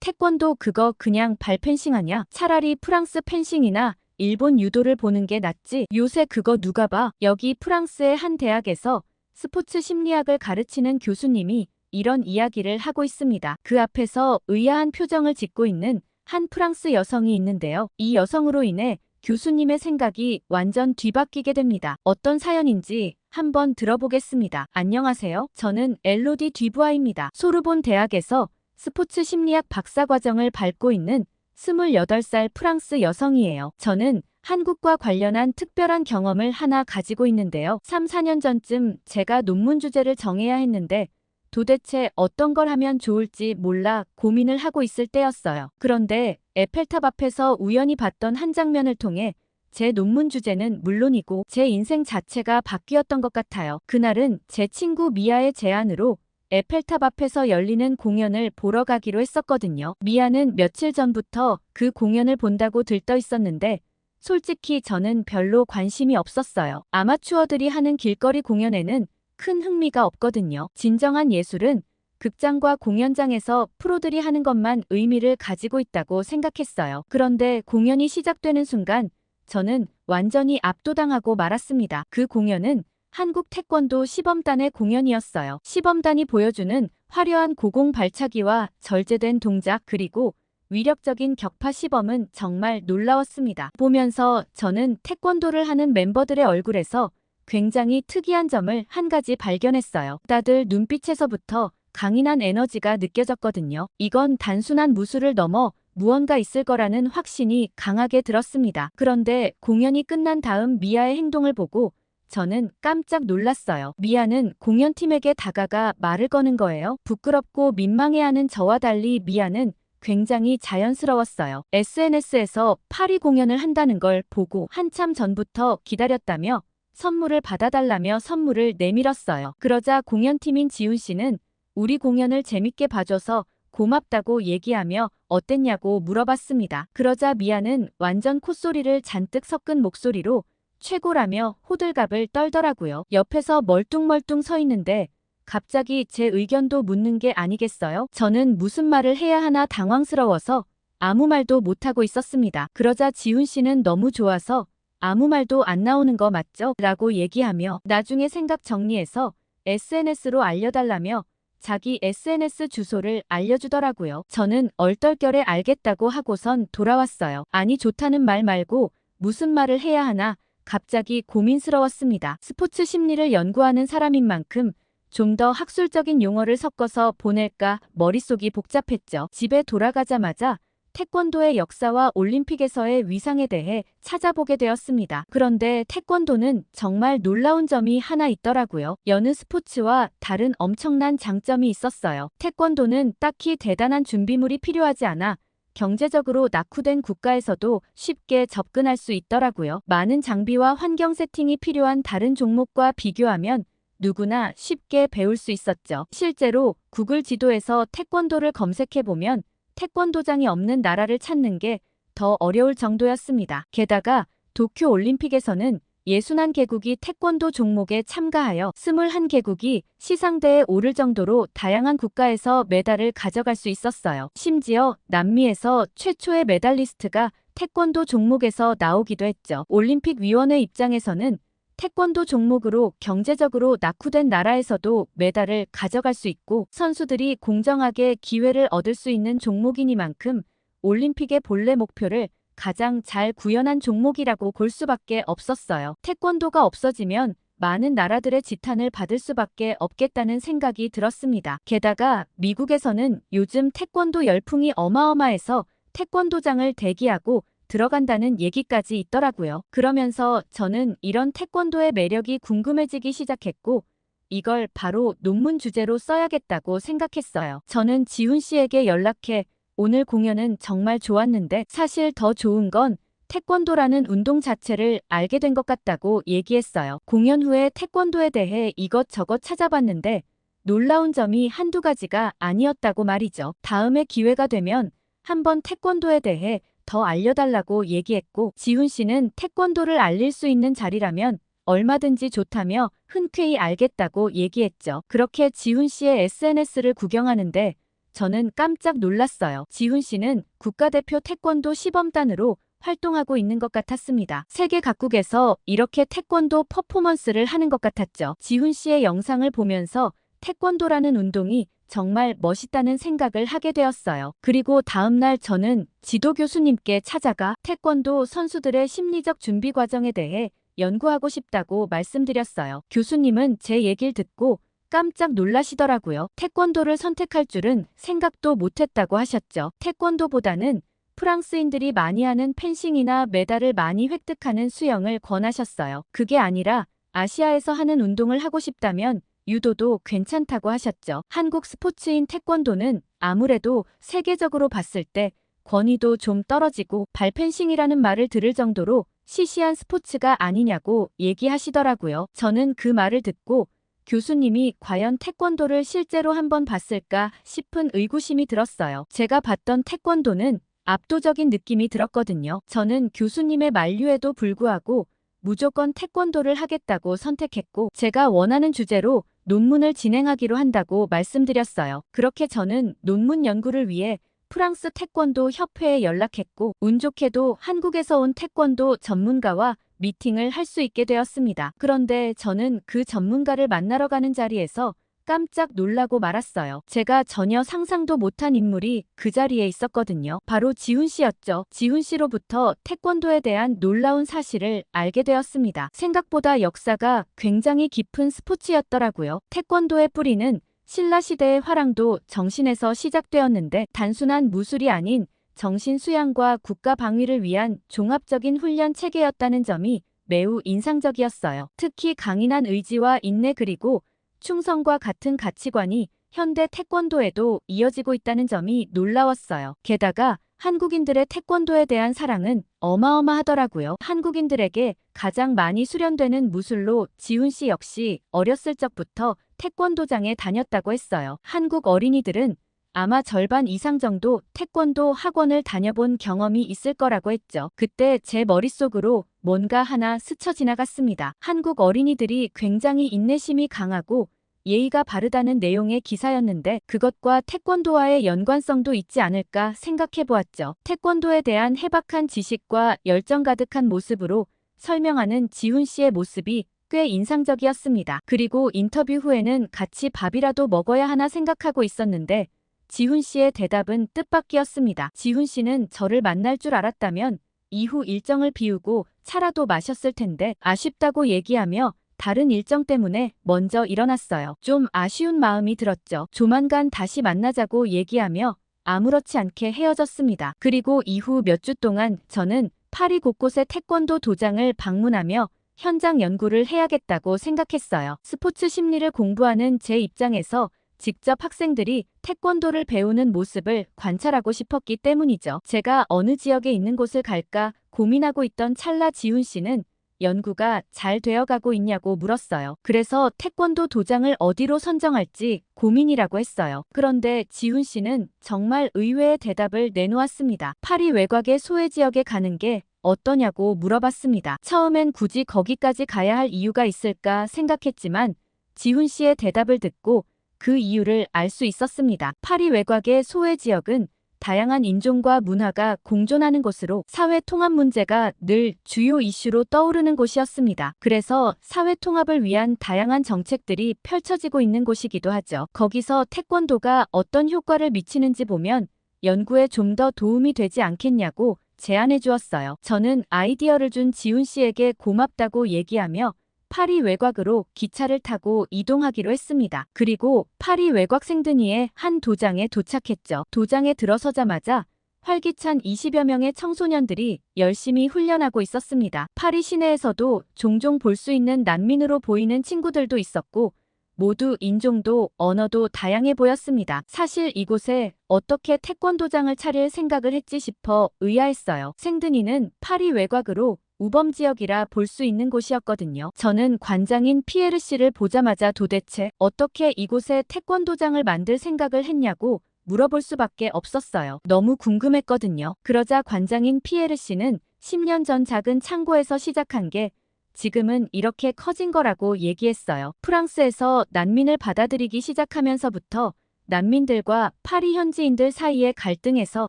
태권도 그거 그냥 발 펜싱 아냐? 차라리 프랑스 펜싱이나 일본 유도를 보는 게 낫지. 요새 그거 누가 봐? 여기 프랑스의 한 대학에서 스포츠 심리학을 가르치는 교수님이 이런 이야기를 하고 있습니다. 그 앞에서 의아한 표정을 짓고 있는 한 프랑스 여성이 있는데요. 이 여성으로 인해 교수님의 생각이 완전 뒤바뀌게 됩니다. 어떤 사연인지 한번 들어보겠습니다. 안녕하세요. 저는 엘로디 뒤부아입니다. 소르본 대학에서 스포츠 심리학 박사 과정을 밟고 있는 28살 프랑스 여성이에요. 저는 한국과 관련한 특별한 경험을 하나 가지고 있는데요. 3, 4년 전쯤 제가 논문 주제를 정해야 했는데 도대체 어떤 걸 하면 좋을지 몰라 고민을 하고 있을 때였어요. 그런데 에펠탑 앞에서 우연히 봤던 한 장면을 통해 제 논문 주제는 물론이고 제 인생 자체가 바뀌었던 것 같아요. 그날은 제 친구 미아의 제안으로 에펠탑 앞에서 열리는 공연을 보러 가기로 했었거든요. 미아는 며칠 전부터 그 공연을 본다고 들떠 있었는데 솔직히 저는 별로 관심이 없었어요. 아마추어들이 하는 길거리 공연에는 큰 흥미가 없거든요. 진정한 예술은 극장과 공연장에서 프로들이 하는 것만 의미를 가지고 있다고 생각했어요. 그런데 공연이 시작되는 순간 저는 완전히 압도당하고 말았습니다. 그 공연은 한국 태권도 시범단의 공연이었어요. 시범단이 보여주는 화려한 고공 발차기와 절제된 동작 그리고 위력적인 격파 시범은 정말 놀라웠습니다. 보면서 저는 태권도를 하는 멤버들의 얼굴에서 굉장히 특이한 점을 한 가지 발견했어요. 다들 눈빛에서부터 강인한 에너지가 느껴졌거든요. 이건 단순한 무술을 넘어 무언가 있을 거라는 확신이 강하게 들었습니다. 그런데 공연이 끝난 다음 미아의 행동을 보고 저는 깜짝 놀랐어요. 미아는 공연팀에게 다가가 말을 거는 거예요. 부끄럽고 민망해하는 저와 달리 미아는 굉장히 자연스러웠어요. SNS에서 파리 공연을 한다는 걸 보고 한참 전부터 기다렸다며 선물을 받아달라며 선물을 내밀었어요. 그러자 공연팀인 지훈 씨는 우리 공연을 재밌게 봐줘서 고맙다고 얘기하며 어땠냐고 물어봤습니다. 그러자 미아는 완전 콧소리를 잔뜩 섞은 목소리로 최고라며 호들갑을 떨더라고요. 옆에서 멀뚱멀뚱 서 있는데 갑자기 제 의견도 묻는 게 아니겠어요? 저는 무슨 말을 해야 하나 당황스러워서 아무 말도 못하고 있었습니다. 그러자 지훈 씨는 너무 좋아서 아무 말도 안 나오는 거 맞죠? 라고 얘기하며 나중에 생각 정리해서 SNS로 알려달라며 자기 SNS 주소를 알려주더라고요. 저는 얼떨결에 알겠다고 하고선 돌아왔어요. 아니 좋다는 말 말고 무슨 말을 해야 하나 갑자기 고민스러웠습니다. 스포츠 심리를 연구하는 사람인 만큼 좀 더 학술적인 용어를 섞어서 보낼까 머릿속이 복잡했죠. 집에 돌아가자마자 태권도의 역사와 올림픽에서의 위상에 대해 찾아보게 되었습니다. 그런데 태권도는 정말 놀라운 점이 하나 있더라고요. 여느 스포츠와 다른 엄청난 장점이 있었어요. 태권도는 딱히 대단한 준비물이 필요하지 않아 경제적으로 낙후된 국가에서도 쉽게 접근할 수 있더라고요. 많은 장비와 환경 세팅이 필요한 다른 종목과 비교하면 누구나 쉽게 배울 수 있었죠. 실제로 구글 지도에서 태권도를 검색해보면 태권도장이 없는 나라를 찾는 게 더 어려울 정도였습니다. 게다가 도쿄 올림픽에서는 61개국이 태권도 종목에 참가하여 21개국이 시상대에 오를 정도로 다양한 국가에서 메달을 가져갈 수 있었어요. 심지어 남미에서 최초의 메달리스트가 태권도 종목에서 나오기도 했죠. 올림픽 위원회 입장에서는 태권도 종목으로 경제적으로 낙후된 나라에서도 메달을 가져갈 수 있고 선수들이 공정하게 기회를 얻을 수 있는 종목이니만큼 올림픽의 본래 목표를 가장 잘 구현한 종목이라고 볼 수밖에 없었어요. 태권도가 없어지면 많은 나라들의 지탄을 받을 수밖에 없겠다는 생각이 들었습니다. 게다가 미국에서는 요즘 태권도 열풍이 어마어마해서 태권도장을 대기하고 들어간다는 얘기까지 있더라고요. 그러면서 저는 이런 태권도의 매력이 궁금해지기 시작했고 이걸 바로 논문 주제로 써야겠다고 생각했어요. 저는 지훈 씨에게 연락해 오늘 공연은 정말 좋았는데 사실 더 좋은 건 태권도라는 운동 자체를 알게 된 것 같다고 얘기했어요. 공연 후에 태권도에 대해 이것저것 찾아봤는데 놀라운 점이 한두 가지가 아니었다고 말이죠. 다음에 기회가 되면 한번 태권도에 대해 더 알려달라고 얘기했고 지훈 씨는 태권도를 알릴 수 있는 자리라면 얼마든지 좋다며 흔쾌히 알겠다고 얘기했죠. 그렇게 지훈 씨의 SNS를 구경하는데 저는 깜짝 놀랐어요. 지훈 씨는 국가대표 태권도 시범단으로 활동하고 있는 것 같았습니다. 세계 각국에서 이렇게 태권도 퍼포먼스를 하는 것 같았죠. 지훈 씨의 영상을 보면서 태권도라는 운동이 정말 멋있다는 생각을 하게 되었어요. 그리고 다음날 저는 지도 교수님께 찾아가 태권도 선수들의 심리적 준비 과정에 대해 연구하고 싶다고 말씀드렸어요. 교수님은 제 얘기를 듣고 깜짝 놀라시더라고요. 태권도를 선택할 줄은 생각도 못했다고 하셨죠. 태권도보다는 프랑스인들이 많이 하는 펜싱이나 메달을 많이 획득하는 수영을 권하셨어요. 그게 아니라 아시아에서 하는 운동을 하고 싶다면 유도도 괜찮다고 하셨죠. 한국 스포츠인 태권도는 아무래도 세계적으로 봤을 때 권위도 좀 떨어지고 발펜싱이라는 말을 들을 정도로 시시한 스포츠가 아니냐고 얘기하시더라고요. 저는 그 말을 듣고 교수님이 과연 태권도를 실제로 한번 봤을까 싶은 의구심이 들었어요. 제가 봤던 태권도는 압도적인 느낌이 들었거든요. 저는 교수님의 만류에도 불구하고 무조건 태권도를 하겠다고 선택했고 제가 원하는 주제로 논문을 진행하기로 한다고 말씀드렸어요. 그렇게 저는 논문 연구를 위해 프랑스 태권도 협회에 연락했고 운 좋게도 한국에서 온 태권도 전문가와 미팅을 할 수 있게 되었습니다. 그런데 저는 그 전문가를 만나러 가는 자리에서 깜짝 놀라고 말았어요. 제가 전혀 상상도 못한 인물이 그 자리에 있었거든요. 바로 지훈 씨였죠. 지훈 씨로부터 태권도에 대한 놀라운 사실을 알게 되었습니다. 생각보다 역사가 굉장히 깊은 스포츠였더라고요. 태권도의 뿌리는 신라시대의 화랑도 정신에서 시작되었는데 단순한 무술이 아닌 정신 수양과 국가 방위를 위한 종합적인 훈련 체계였다는 점이 매우 인상적이었어요. 특히 강인한 의지와 인내 그리고 충성과 같은 가치관이 현대 태권도에도 이어지고 있다는 점이 놀라웠어요. 게다가 한국인들의 태권도에 대한 사랑은 어마어마하더라고요. 한국인들에게 가장 많이 수련되는 무술로 지훈 씨 역시 어렸을 적부터 태권도장에 다녔다고 했어요. 한국 어린이들은 아마 절반 이상 정도 태권도 학원을 다녀본 경험이 있을 거라고 했죠. 그때 제 머릿속으로 뭔가 하나 스쳐 지나갔습니다. 한국 어린이들이 굉장히 인내심이 강하고 예의가 바르다는 내용의 기사였는데 그것과 태권도와의 연관성도 있지 않을까 생각해 보았죠. 태권도에 대한 해박한 지식과 열정 가득한 모습으로 설명하는 지훈 씨의 모습이 꽤 인상적이었습니다. 그리고 인터뷰 후에는 같이 밥이라도 먹어야 하나 생각하고 있었는데 지훈 씨의 대답은 뜻밖이었습니다. 지훈 씨는 저를 만날 줄 알았다면 이후 일정을 비우고 차라도 마셨을 텐데 아쉽다고 얘기하며 다른 일정 때문에 먼저 일어났어요. 좀 아쉬운 마음이 들었죠. 조만간 다시 만나자고 얘기하며 아무렇지 않게 헤어졌습니다. 그리고 이후 몇 주 동안 저는 파리 곳곳의 태권도 도장을 방문하며 현장 연구를 해야겠다고 생각했어요. 스포츠 심리를 공부하는 제 입장에서 직접 학생들이 태권도를 배우는 모습을 관찰하고 싶었기 때문이죠. 제가 어느 지역에 있는 곳을 갈까 고민하고 있던 찰나 지훈 씨는 연구가 잘 되어가고 있냐고 물었어요. 그래서 태권도 도장을 어디로 선정할지 고민이라고 했어요. 그런데 지훈 씨는 정말 의외의 대답을 내놓았습니다. 파리 외곽의 소외 지역에 가는 게 어떠냐고 물어봤습니다. 처음엔 굳이 거기까지 가야 할 이유가 있을까 생각했지만 지훈 씨의 대답을 듣고 그 이유를 알 수 있었습니다. 파리 외곽의 소외 지역은 다양한 인종과 문화가 공존하는 곳으로 사회 통합 문제가 늘 주요 이슈로 떠오르는 곳이었습니다. 그래서 사회 통합을 위한 다양한 정책들이 펼쳐지고 있는 곳이기도 하죠. 거기서 태권도가 어떤 효과를 미치는지 보면 연구에 좀 더 도움이 되지 않겠냐고 제안해 주었어요. 저는 아이디어를 준 지훈 씨에게 고맙다고 얘기하며 파리 외곽으로 기차를 타고 이동하기로 했습니다. 그리고 파리 외곽 생드니의 한 도장에 도착했죠. 도장에 들어서자마자 활기찬 20여 명의 청소년들이 열심히 훈련하고 있었습니다. 파리 시내에서도 종종 볼 수 있는 난민으로 보이는 친구들도 있었고 모두 인종도 언어도 다양해 보였습니다. 사실 이곳에 어떻게 태권도장을 차릴 생각을 했지 싶어 의아했어요. 생드니는 파리 외곽으로 우범 지역이라 볼 수 있는 곳이었거든요. 저는 관장인 피에르 씨를 보자마자 도대체 어떻게 이곳에 태권도장을 만들 생각을 했냐고 물어볼 수밖에 없었어요. 너무 궁금했거든요. 그러자 관장인 피에르 씨는 10년 전 작은 창고에서 시작한 게 지금은 이렇게 커진 거라고 얘기했어요. 프랑스에서 난민을 받아들이기 시작하면서부터 난민들과 파리 현지인들 사이의 갈등에서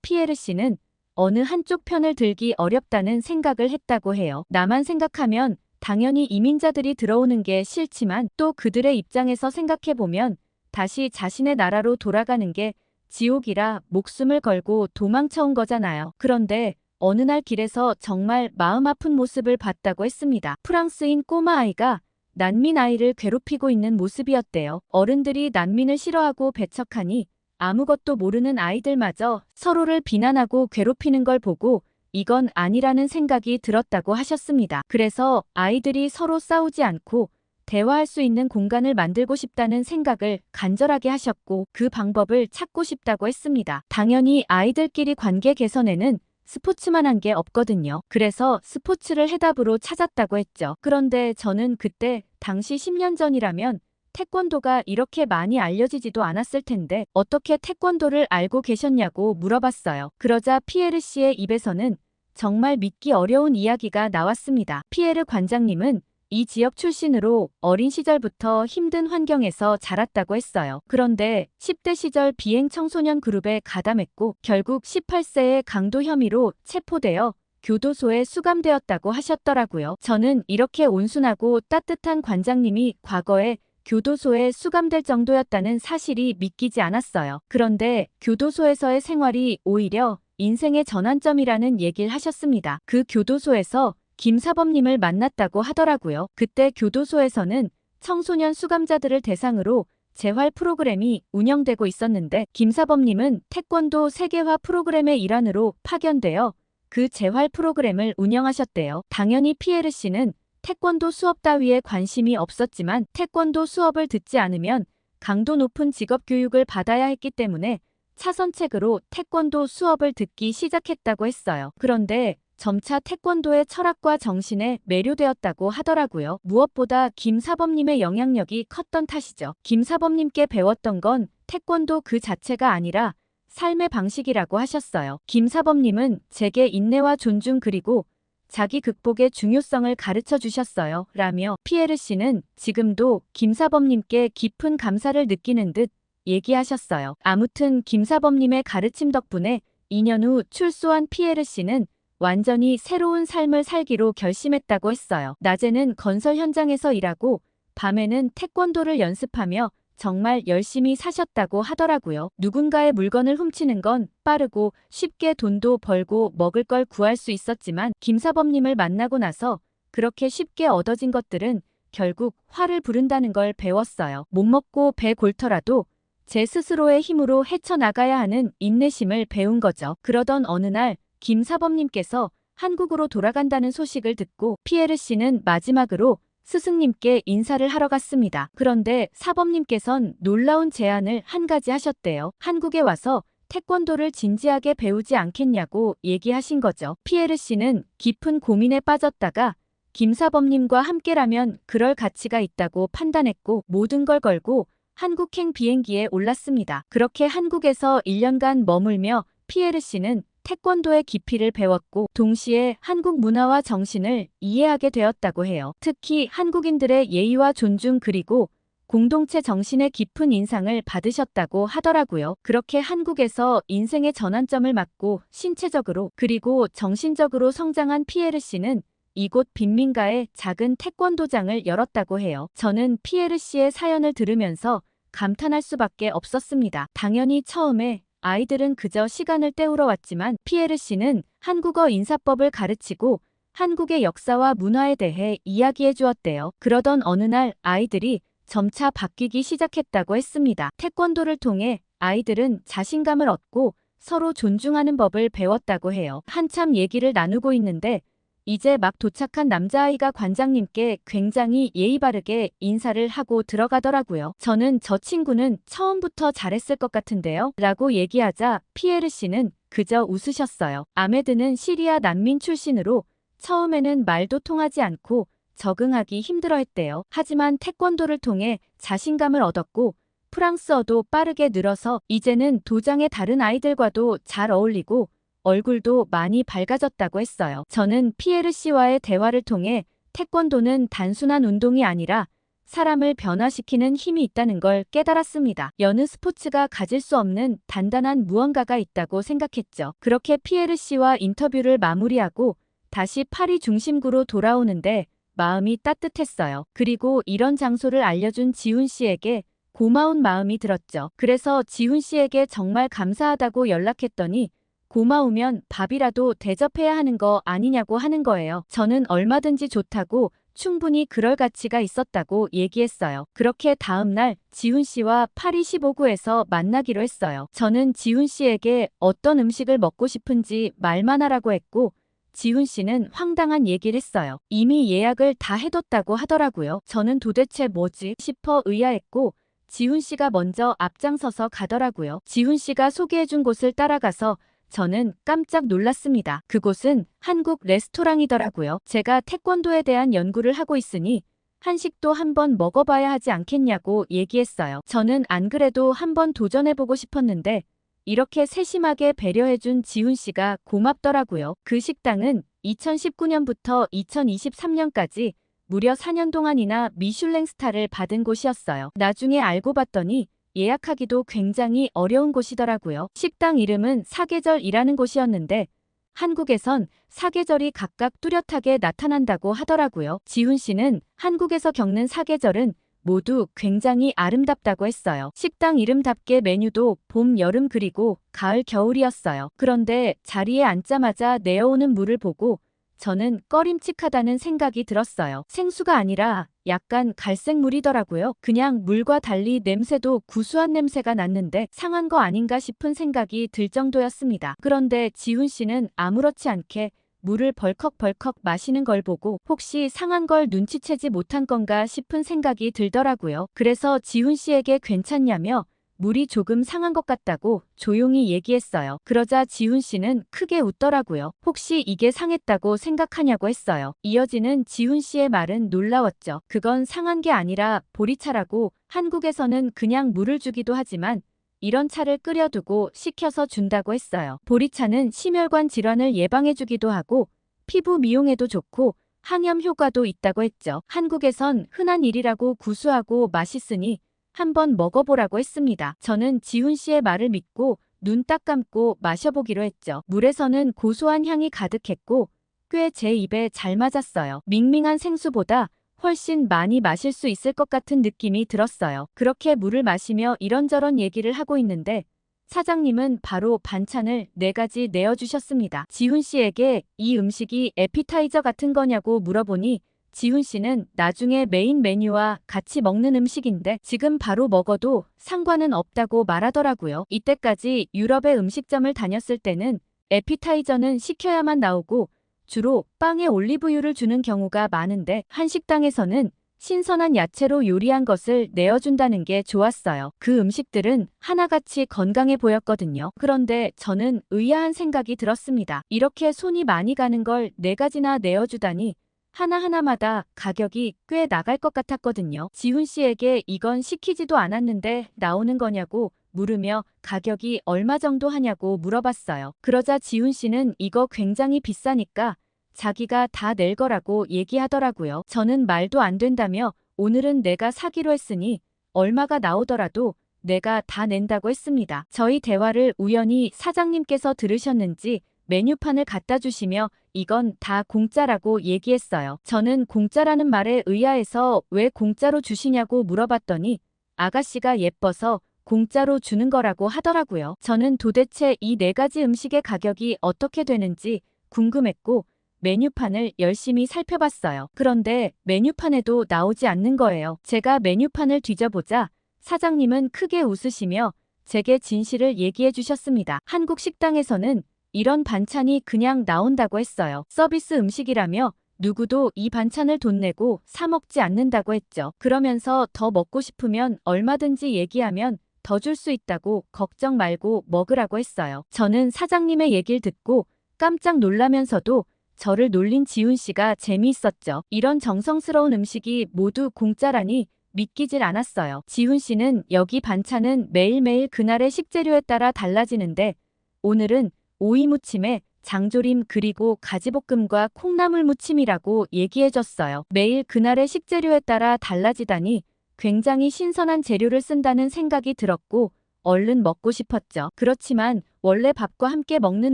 피에르 씨는 어느 한쪽 편을 들기 어렵다는 생각을 했다고 해요. 나만 생각하면 당연히 이민자들이 들어오는 게 싫지만 또 그들의 입장에서 생각해보면 다시 자신의 나라로 돌아가는 게 지옥이라 목숨을 걸고 도망쳐온 거잖아요. 그런데 어느 날 길에서 정말 마음 아픈 모습을 봤다고 했습니다. 프랑스인 꼬마 아이가 난민 아이를 괴롭히고 있는 모습이었대요. 어른들이 난민을 싫어하고 배척하니 아무것도 모르는 아이들마저 서로를 비난하고 괴롭히는 걸 보고 이건 아니라는 생각이 들었다고 하셨습니다. 그래서 아이들이 서로 싸우지 않고 대화할 수 있는 공간을 만들고 싶다는 생각을 간절하게 하셨고 그 방법을 찾고 싶다고 했습니다. 당연히 아이들끼리 관계 개선에는 스포츠만 한 게 없거든요. 그래서 스포츠를 해답으로 찾았다고 했죠. 그런데 저는 그때 당시 10년 전이라면 태권도가 이렇게 많이 알려지지도 않았을 텐데 어떻게 태권도를 알고 계셨냐고 물어봤어요. 그러자 피에르 씨의 입에서는 정말 믿기 어려운 이야기가 나왔습니다. 피에르 관장님은 이 지역 출신으로 어린 시절부터 힘든 환경에서 자랐다고 했어요. 그런데 10대 시절 비행 청소년 그룹에 가담했고 결국 18세의 강도 혐의로 체포되어 교도소에 수감되었다고 하셨더라고요. 저는 이렇게 온순하고 따뜻한 관장님이 과거에 교도소에 수감될 정도였다는 사실이 믿기지 않았어요. 그런데 교도소에서의 생활이 오히려 인생의 전환점이라는 얘기를 하셨습니다. 그 교도소에서 김사범님을 만났다고 하더라고요. 그때 교도소에서는 청소년 수감자들을 대상으로 재활 프로그램이 운영되고 있었는데 김사범님은 태권도 세계화 프로그램의 일환으로 파견되어 그 재활 프로그램을 운영하셨대요. 당연히 피에르 씨는 태권도 수업 따위에 관심이 없었지만 태권도 수업을 듣지 않으면 강도 높은 직업 교육을 받아야 했기 때문에 차선책으로 태권도 수업을 듣기 시작했다고 했어요. 그런데 점차 태권도의 철학과 정신에 매료되었다고 하더라고요. 무엇보다 김사범님의 영향력이 컸던 탓이죠. 김사범님께 배웠던 건 태권도 그 자체가 아니라 삶의 방식이라고 하셨어요. 김사범님은 제게 인내와 존중 그리고 자기 극복의 중요성을 가르쳐 주셨어요. 라며 피에르 씨는 지금도 김사범님께 깊은 감사를 느끼는 듯 얘기하셨어요. 아무튼 김사범님의 가르침 덕분에 2년 후 출소한 피에르 씨는 완전히 새로운 삶을 살기로 결심했다고 했어요. 낮에는 건설 현장에서 일하고 밤에는 태권도를 연습하며 정말 열심히 사셨다고 하더라고요. 누군가의 물건을 훔치는 건 빠르고 쉽게 돈도 벌고 먹을 걸 구할 수 있었지만 김사범님을 만나고 나서 그렇게 쉽게 얻어진 것들은 결국 화를 부른다는 걸 배웠어요. 못 먹고 배 골터라도 제 스스로의 힘으로 헤쳐나가야 하는 인내심을 배운 거죠. 그러던 어느 날 김사범님께서 한국으로 돌아간다는 소식을 듣고 피에르 씨는 마지막으로 스승님께 인사를 하러 갔습니다. 그런데 사범님께선 놀라운 제안을 한 가지 하셨대요. 한국에 와서 태권도를 진지하게 배우지 않겠냐고 얘기하신 거죠. 피에르 씨는 깊은 고민에 빠졌다가 김사범님과 함께라면 그럴 가치가 있다고 판단했고 모든 걸 걸고 한국행 비행기에 올랐습니다. 그렇게 한국에서 1년간 머물며 피에르 씨는 태권도의 깊이를 배웠고 동시에 한국 문화와 정신을 이해하게 되었다고 해요. 특히 한국인들의 예의와 존중 그리고 공동체 정신의 깊은 인상을 받으셨다고 하더라고요. 그렇게 한국에서 인생의 전환점을 맞고 신체적으로 그리고 정신적으로 성장한 피에르 씨는 이곳 빈민가에 작은 태권도장을 열었다고 해요. 저는 피에르 씨의 사연을 들으면서 감탄할 수밖에 없었습니다. 당연히 처음에 아이들은 그저 시간을 때우러 왔지만 피에르 씨는 한국어 인사법을 가르치고 한국의 역사와 문화에 대해 이야기해 주었대요. 그러던 어느 날 아이들이 점차 바뀌기 시작했다고 했습니다. 태권도를 통해 아이들은 자신감을 얻고 서로 존중하는 법을 배웠다고 해요. 한참 얘기를 나누고 있는데 이제 막 도착한 남자아이가 관장님께 굉장히 예의 바르게 인사를 하고 들어가더라고요. 저는 저 친구는 처음부터 잘했을 것 같은데요. 라고 얘기하자 피에르 씨는 그저 웃으셨어요. 아메드는 시리아 난민 출신으로 처음에는 말도 통하지 않고 적응하기 힘들어했대요. 하지만 태권도를 통해 자신감을 얻었고 프랑스어도 빠르게 늘어서 이제는 도장의 다른 아이들과도 잘 어울리고 얼굴도 많이 밝아졌다고 했어요. 저는 피에르 씨와의 대화를 통해 태권도는 단순한 운동이 아니라 사람을 변화시키는 힘이 있다는 걸 깨달았습니다. 여느 스포츠가 가질 수 없는 단단한 무언가가 있다고 생각했죠. 그렇게 피에르 씨와 인터뷰를 마무리하고 다시 파리 중심구로 돌아오는데 마음이 따뜻했어요. 그리고 이런 장소를 알려준 지훈 씨에게 고마운 마음이 들었죠. 그래서 지훈 씨에게 정말 감사하다고 연락했더니 고마우면 밥이라도 대접해야 하는 거 아니냐고 하는 거예요. 저는 얼마든지 좋다고 충분히 그럴 가치가 있었다고 얘기했어요. 그렇게 다음날 지훈 씨와 파리 15구에서 만나기로 했어요. 저는 지훈 씨에게 어떤 음식을 먹고 싶은지 말만 하라고 했고 지훈 씨는 황당한 얘기를 했어요. 이미 예약을 다 해뒀다고 하더라고요. 저는 도대체 뭐지 싶어 의아했고 지훈 씨가 먼저 앞장서서 가더라고요. 지훈 씨가 소개해준 곳을 따라가서 저는 깜짝 놀랐습니다. 그곳은 한국 레스토랑이더라고요. 제가 태권도에 대한 연구를 하고 있으니 한식도 한번 먹어봐야 하지 않겠냐고 얘기했어요. 저는 안 그래도 한번 도전해보고 싶었는데 이렇게 세심하게 배려해준 지훈 씨가 고맙더라고요. 그 식당은 2019년부터 2023년까지 무려 4년 동안이나 미슐랭 스타를 받은 곳이었어요. 나중에 알고 봤더니 예약하기도 굉장히 어려운 곳이더라고요. 식당 이름은 사계절이라는 곳이었는데 한국에선 사계절이 각각 뚜렷하게 나타난다고 하더라고요. 지훈 씨는 한국에서 겪는 사계절은 모두 굉장히 아름답다고 했어요. 식당 이름답게 메뉴도 봄, 여름 그리고 가을, 겨울이었어요. 그런데 자리에 앉자마자 내어오는 물을 보고 저는 꺼림칙하다는 생각이 들었어요. 생수가 아니라 약간 갈색 물이더라고요. 그냥 물과 달리 냄새도 구수한 냄새가 났는데 상한 거 아닌가 싶은 생각이 들 정도였습니다. 그런데 지훈 씨는 아무렇지 않게 물을 벌컥벌컥 마시는 걸 보고 혹시 상한 걸 눈치채지 못한 건가 싶은 생각이 들더라고요. 그래서 지훈 씨에게 괜찮냐며 물이 조금 상한 것 같다고 조용히 얘기했어요. 그러자 지훈 씨는 크게 웃더라고요. 혹시 이게 상했다고 생각하냐고 했어요. 이어지는 지훈 씨의 말은 놀라웠죠. 그건 상한 게 아니라 보리차라고 한국에서는 그냥 물을 주기도 하지만 이런 차를 끓여두고 식혀서 준다고 했어요. 보리차는 심혈관 질환을 예방해주기도 하고 피부 미용에도 좋고 항염 효과도 있다고 했죠. 한국에선 흔한 일이라고 구수하고 맛있으니 한번 먹어보라고 했습니다. 저는 지훈 씨의 말을 믿고 눈 딱 감고 마셔보기로 했죠. 물에서는 고소한 향이 가득했고 꽤 제 입에 잘 맞았어요. 밍밍한 생수보다 훨씬 많이 마실 수 있을 것 같은 느낌이 들었어요. 그렇게 물을 마시며 이런저런 얘기를 하고 있는데 사장님은 바로 반찬을 네 가지 내어주셨습니다. 지훈 씨에게 이 음식이 에피타이저 같은 거냐고 물어보니 지훈 씨는 나중에 메인 메뉴와 같이 먹는 음식인데 지금 바로 먹어도 상관은 없다고 말하더라고요. 이때까지 유럽의 음식점을 다녔을 때는 에피타이저는 시켜야만 나오고 주로 빵에 올리브유를 주는 경우가 많은데 한식당에서는 신선한 야채로 요리한 것을 내어준다는 게 좋았어요. 그 음식들은 하나같이 건강해 보였거든요. 그런데 저는 의아한 생각이 들었습니다. 이렇게 손이 많이 가는 걸 네 가지나 내어주다니 하나하나마다 가격이 꽤 나갈 것 같았거든요. 지훈 씨에게 이건 시키지도 않았는데 나오는 거냐고 물으며 가격이 얼마 정도 하냐고 물어봤어요. 그러자 지훈 씨는 이거 굉장히 비싸니까 자기가 다 낼 거라고 얘기하더라고요. 저는 말도 안 된다며 오늘은 내가 사기로 했으니 얼마가 나오더라도 내가 다 낸다고 했습니다. 저희 대화를 우연히 사장님께서 들으셨는지 메뉴판을 갖다 주시며 이건 다 공짜라고 얘기했어요. 저는 공짜라는 말에 의아해서 왜 공짜로 주시냐고 물어봤더니 아가씨가 예뻐서 공짜로 주는 거라고 하더라고요. 저는 도대체 이 네 가지 음식의 가격이 어떻게 되는지 궁금했고 메뉴판을 열심히 살펴봤어요. 그런데 메뉴판에도 나오지 않는 거예요. 제가 메뉴판을 뒤져보자 사장님은 크게 웃으시며 제게 진실을 얘기해 주셨습니다. 한국 식당에서는 이런 반찬이 그냥 나온다고 했어요. 서비스 음식이라며 누구도 이 반찬을 돈 내고 사 먹지 않는다고 했죠. 그러면서 더 먹고 싶으면 얼마든지 얘기하면 더 줄 수 있다고 걱정 말고 먹으라고 했어요. 저는 사장님의 얘기를 듣고 깜짝 놀라면서도 저를 놀린 지훈 씨가 재미있었죠. 이런 정성스러운 음식이 모두 공짜라니 믿기질 않았어요. 지훈 씨는 여기 반찬은 매일매일 그날의 식재료에 따라 달라지는데 오늘은 오이 무침에 장조림 그리고 가지볶음과 콩나물 무침이라고 얘기해줬어요. 매일 그날의 식재료에 따라 달라지다니 굉장히 신선한 재료를 쓴다는 생각이 들었고 얼른 먹고 싶었죠. 그렇지만 원래 밥과 함께 먹는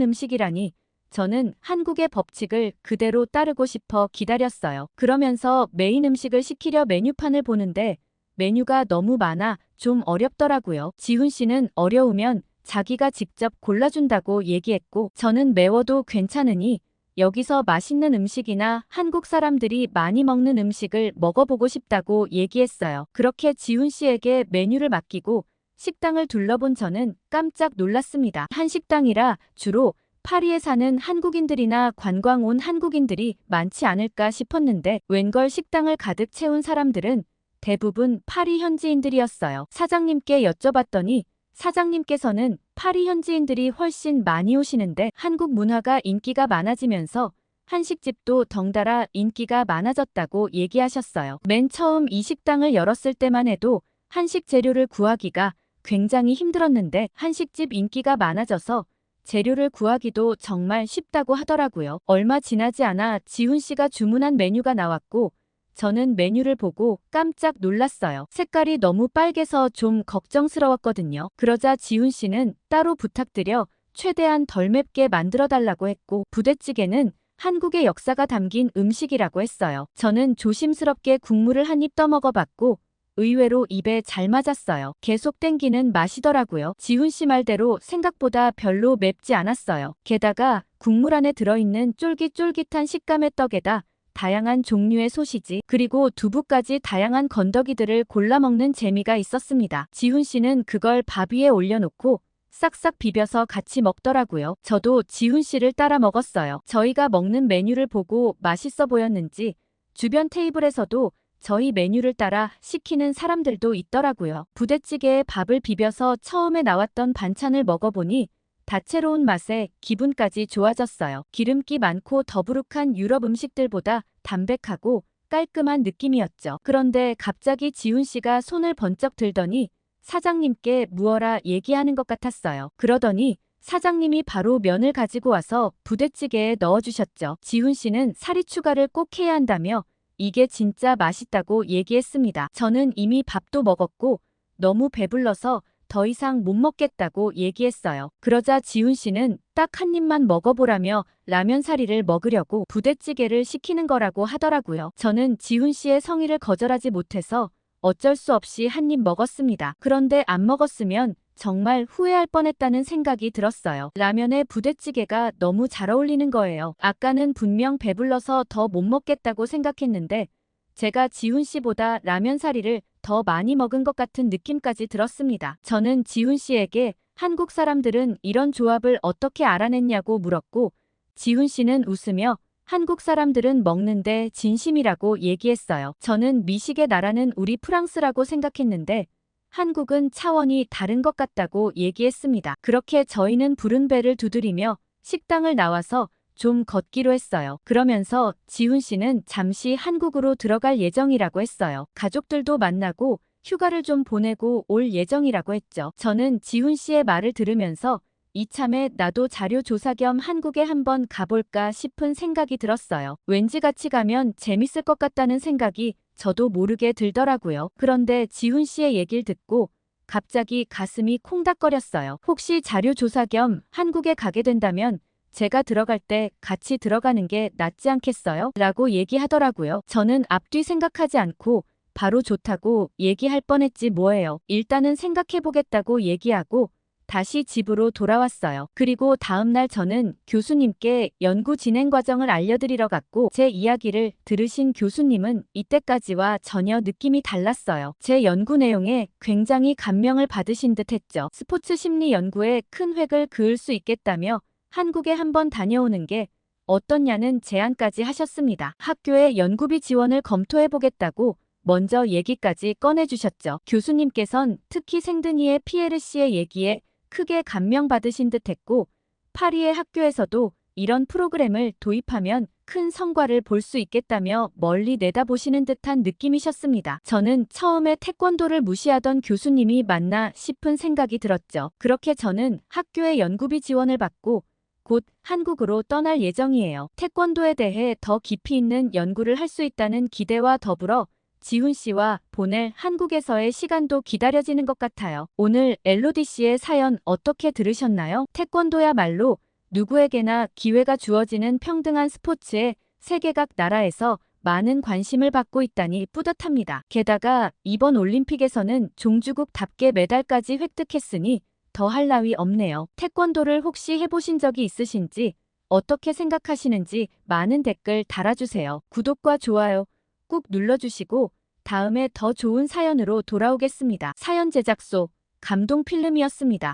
음식이라니 저는 한국의 법칙을 그대로 따르고 싶어 기다렸어요. 그러면서 메인 음식을 시키려 메뉴판을 보는데 메뉴가 너무 많아 좀 어렵더라고요. 지훈 씨는 어려우면 자기가 직접 골라준다고 얘기했고 저는 매워도 괜찮으니 여기서 맛있는 음식이나 한국 사람들이 많이 먹는 음식을 먹어보고 싶다고 얘기했어요. 그렇게 지훈 씨에게 메뉴를 맡기고 식당을 둘러본 저는 깜짝 놀랐습니다. 한식당이라 주로 파리에 사는 한국인들이나 관광 온 한국인들이 많지 않을까 싶었는데 웬걸 식당을 가득 채운 사람들은 대부분 파리 현지인들이었어요. 사장님께 여쭤봤더니 사장님께서는 파리 현지인들이 훨씬 많이 오시는데 한국 문화가 인기가 많아지면서 한식집도 덩달아 인기가 많아졌다고 얘기하셨어요. 맨 처음 이 식당을 열었을 때만 해도 한식 재료를 구하기가 굉장히 힘들었는데 한식집 인기가 많아져서 재료를 구하기도 정말 쉽다고 하더라고요. 얼마 지나지 않아 지훈 씨가 주문한 메뉴가 나왔고 저는 메뉴를 보고 깜짝 놀랐어요. 색깔이 너무 빨개서 좀 걱정스러웠거든요. 그러자 지훈 씨는 따로 부탁드려 최대한 덜 맵게 만들어 달라고 했고 부대찌개는 한국의 역사가 담긴 음식이라고 했어요. 저는 조심스럽게 국물을 한 입 떠먹어 봤고 의외로 입에 잘 맞았어요. 계속 땡기는 맛이더라고요. 지훈 씨 말대로 생각보다 별로 맵지 않았어요. 게다가 국물 안에 들어있는 쫄깃쫄깃한 식감의 떡에다 다양한 종류의 소시지 그리고 두부까지 다양한 건더기들을 골라 먹는 재미가 있었습니다. 지훈 씨는 그걸 밥 위에 올려놓고 싹싹 비벼서 같이 먹더라고요. 저도 지훈 씨를 따라 먹었어요. 저희가 먹는 메뉴를 보고 맛있어 보였는지 주변 테이블에서도 저희 메뉴를 따라 시키는 사람들도 있더라고요. 부대찌개에 밥을 비벼서 처음에 나왔던 반찬을 먹어보니 다채로운 맛에 기분까지 좋아졌어요. 기름기 많고 더부룩한 유럽 음식들보다 담백하고 깔끔한 느낌이었죠. 그런데 갑자기 지훈 씨가 손을 번쩍 들더니 사장님께 무어라 얘기하는 것 같았어요. 그러더니 사장님이 바로 면을 가지고 와서 부대찌개에 넣어주셨죠. 지훈 씨는 사리 추가를 꼭 해야 한다며 이게 진짜 맛있다고 얘기했습니다. 저는 이미 밥도 먹었고 너무 배불러서 더 이상 못 먹겠다고 얘기했어요. 그러자 지훈 씨는 딱 한 입만 먹어보라며 라면 사리를 먹으려고 부대찌개를 시키는 거라고 하더라고요. 저는 지훈 씨의 성의를 거절하지 못해서 어쩔 수 없이 한 입 먹었습니다. 그런데 안 먹었으면 정말 후회할 뻔했다는 생각이 들었어요. 라면에 부대찌개가 너무 잘 어울리는 거예요. 아까는 분명 배불러서 더 못 먹겠다고 생각했는데 제가 지훈 씨보다 라면 사리를 더 많이 먹은 것 같은 느낌까지 들었습니다. 저는 지훈 씨에게 한국 사람들은 이런 조합을 어떻게 알아냈냐고 물었고 지훈 씨는 웃으며 한국 사람들은 먹는데 진심이라고 얘기했어요. 저는 미식의 나라는 우리 프랑스라고 생각했는데 한국은 차원이 다른 것 같다고 얘기했습니다. 그렇게 저희는 부른 배를 두드리며 식당을 나와서 좀 걷기로 했어요. 그러면서 지훈 씨는 잠시 한국으로 들어갈 예정이라고 했어요. 가족들도 만나고 휴가를 좀 보내고 올 예정이라고 했죠. 저는 지훈 씨의 말을 들으면서 이참에 나도 자료 조사 겸 한국에 한번 가볼까 싶은 생각이 들었어요. 왠지 같이 가면 재밌을 것 같다는 생각이 저도 모르게 들더라고요. 그런데 지훈 씨의 얘기를 듣고 갑자기 가슴이 콩닥거렸어요. 혹시 자료 조사 겸 한국에 가게 된다면 제가 들어갈 때 같이 들어가는 게 낫지 않겠어요? 라고 얘기하더라고요. 저는 앞뒤 생각하지 않고 바로 좋다고 얘기할 뻔했지 뭐예요. 일단은 생각해보겠다고 얘기하고 다시 집으로 돌아왔어요. 그리고 다음날 저는 교수님께 연구 진행 과정을 알려드리러 갔고 제 이야기를 들으신 교수님은 이때까지와 전혀 느낌이 달랐어요. 제 연구 내용에 굉장히 감명을 받으신 듯 했죠. 스포츠 심리 연구에 큰 획을 그을 수 있겠다며 한국에 한번 다녀오는 게 어떻냐는 제안까지 하셨습니다. 학교에 연구비 지원을 검토해보겠다고 먼저 얘기까지 꺼내주셨죠. 교수님께선 특히 생드니의 피에르 씨의 얘기에 크게 감명받으신 듯 했고 파리의 학교에서도 이런 프로그램을 도입하면 큰 성과를 볼 수 있겠다며 멀리 내다보시는 듯한 느낌이셨습니다. 저는 처음에 태권도를 무시하던 교수님이 맞나 싶은 생각이 들었죠. 그렇게 저는 학교에 연구비 지원을 받고 곧 한국으로 떠날 예정이에요. 태권도에 대해 더 깊이 있는 연구를 할 수 있다는 기대와 더불어 지훈 씨와 보낼 한국에서의 시간도 기다려지는 것 같아요. 오늘 엘로디 씨의 사연 어떻게 들으셨나요? 태권도야말로 누구에게나 기회가 주어지는 평등한 스포츠에 세계 각 나라에서 많은 관심을 받고 있다니 뿌듯합니다. 게다가 이번 올림픽에서는 종주국답게 메달까지 획득했으니 더 할 나위 없네요. 태권도를 혹시 해보신 적이 있으신지 어떻게 생각하시는지 많은 댓글 달아주세요. 구독과 좋아요 꾹 눌러주시고 다음에 더 좋은 사연으로 돌아오겠습니다. 사연 제작소 감동 필름이었습니다.